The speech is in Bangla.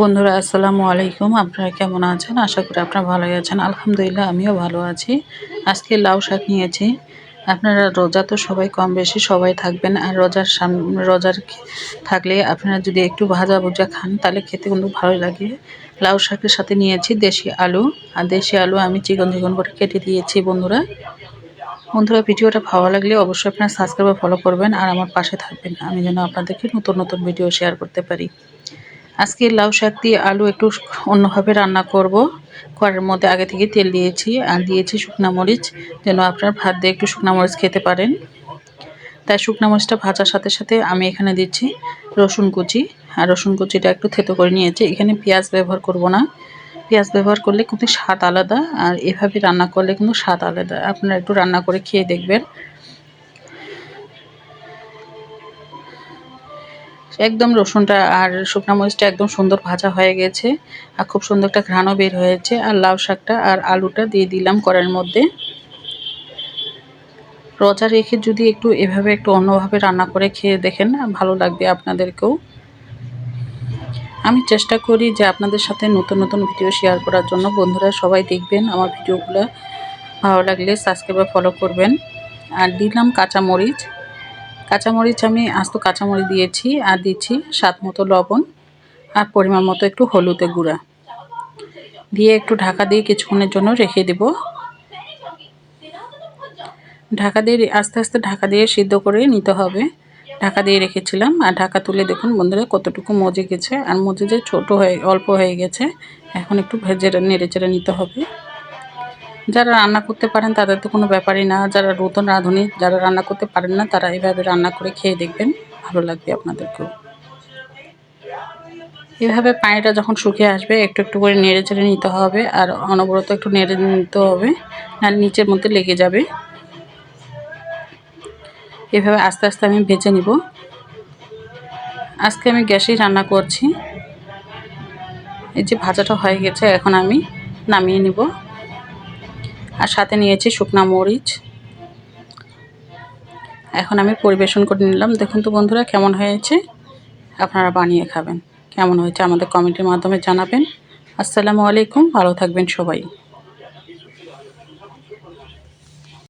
বন্ধুরা, আসসালামু আলাইকুম। আপনারা কেমন আছেন? আশা করি আপনারা ভালোই আছেন। আলহামদুলিল্লাহ, আমিও ভালো আছি। আজকে লাউ শাক নিয়েছি। আপনারা রোজা তো সবাই কম বেশি সবাই থাকবেন, আর রোজার সামনে রোজার থাকলে আপনারা যদি একটু ভাজা ভুজা খান, তাহলে খেতে কিন্তু ভালোই লাগে। লাউ শাকের সাথে নিয়েছি দেশি আলু। আর দেশি আলু আমি চিকন চিকন করে কেটে দিয়েছি, বন্ধুরা। বন্ধুরা, ভিডিওটা ভালো লাগলে অবশ্যই আপনারা সাবস্ক্রাইব ফলো করবেন, আর আমার পাশে থাকবেন। আমি যেন আপনাদেরকে নতুন নতুন ভিডিও শেয়ার করতে পারি। আজকে লাউ শাক দিয়ে আলু একটু অন্যভাবে রান্না করব। কড়ার মধ্যে আগে থেকে তেল দিয়েছি আর দিয়েছি শুকনা মরিচ, যেন আপনার ভাত দিয়ে একটু শুকনা মরিচ খেতে পারেন। তাই শুকনা মরিচটা ভাজার সাথে সাথে আমি এখানে দিচ্ছি রসুন কুচি। আর রসুন কুচিটা একটু থেতো করে নিয়েছি। এখানে পেঁয়াজ ব্যবহার করব না। পেঁয়াজ ব্যবহার করলে কিন্তু স্বাদ আলাদা আর এভাবে রান্না করলে কিন্তু স্বাদ আলাদা। আপনারা একটু রান্না করে খেয়ে দেখবেন। একদম রসুনটা আর শুকনা মরিচটা একদম সুন্দর ভাজা হয়ে গেছে। আর খুব সুন্দর একটা ঘ্রাণও বের হয়েছে। আর লাউ শাকটা আর আলুটা দিয়ে দিলাম কড়াইয়ের মধ্যে। রজা রেখে যদি একটু এভাবে একটু অন্যভাবে রান্না করে খেয়ে দেখেন ভালো লাগবে আপনাদেরকেও। আমি চেষ্টা করি যে আপনাদের সাথে নতুন নতুন ভিডিও শেয়ার করার জন্য। বন্ধুরা সবাই দেখবেন আমার ভিডিওগুলো ভালো লাগলে সাবস্ক্রাইব ফলো করবেন। আর দিলাম কাঁচামরিচ। কাঁচামরিচ আমি আস্ত কাঁচামরিচ দিয়েছি আর দিচ্ছি স্বাদ মতো লবণ আর পরিমাণ মতো একটু হলুদের গুঁড়া। দিয়ে একটু ঢাকা দিয়ে কিছুক্ষণের জন্য রেখে দেব। ঢাকা দিয়ে আস্তে আস্তে ঢাকা দিয়ে সিদ্ধ করে নিতে হবে। ঢাকা দিয়ে রেখেছিলাম আর ঢাকা তুলে দেখুন বন্ধুরা কতটুকু মজে গেছে। আর মজে যে ছোটো হয়ে, অল্প হয়ে গেছে, এখন একটু ভেজে নেড়ে চেড়ে নিতে হবে। যারা রান্না করতে পারেন তাদের তো কোনো ব্যাপারই না। যারা নতুন রাঁধুনি, যারা রান্না করতে পারেন না, তারা এভাবে রান্না করে খেয়ে দেখবেন। ভালো লাগবে আপনাদেরকেও। এভাবে পানিটা যখন শুকিয়ে আসবে, একটু একটু করে নেড়ে চেড়ে নিতে হবে আর অনবরত একটু নেড়ে নিতে হবে আর নিচের মধ্যে লেগে যাবে। এভাবে আস্তে আস্তে আমি ভেজে নিব। আজকে আমি গ্যাসেই রান্না করছি। এই যে ভাজাটা হয়ে গেছে, এখন আমি নামিয়ে নিব। আর সাথে নিয়েছি শুকনা মরিচ। এখন আমি পরিবেশন করে নিলাম। দেখুন তো বন্ধুরা কেমন হয়েছে। আপনারা বানিয়ে খাবেন। কেমন হয়েছে আমাদের কমেন্টের মাধ্যমে জানাবেন। আসসালামু আলাইকুম। ভালো থাকবেন সবাই।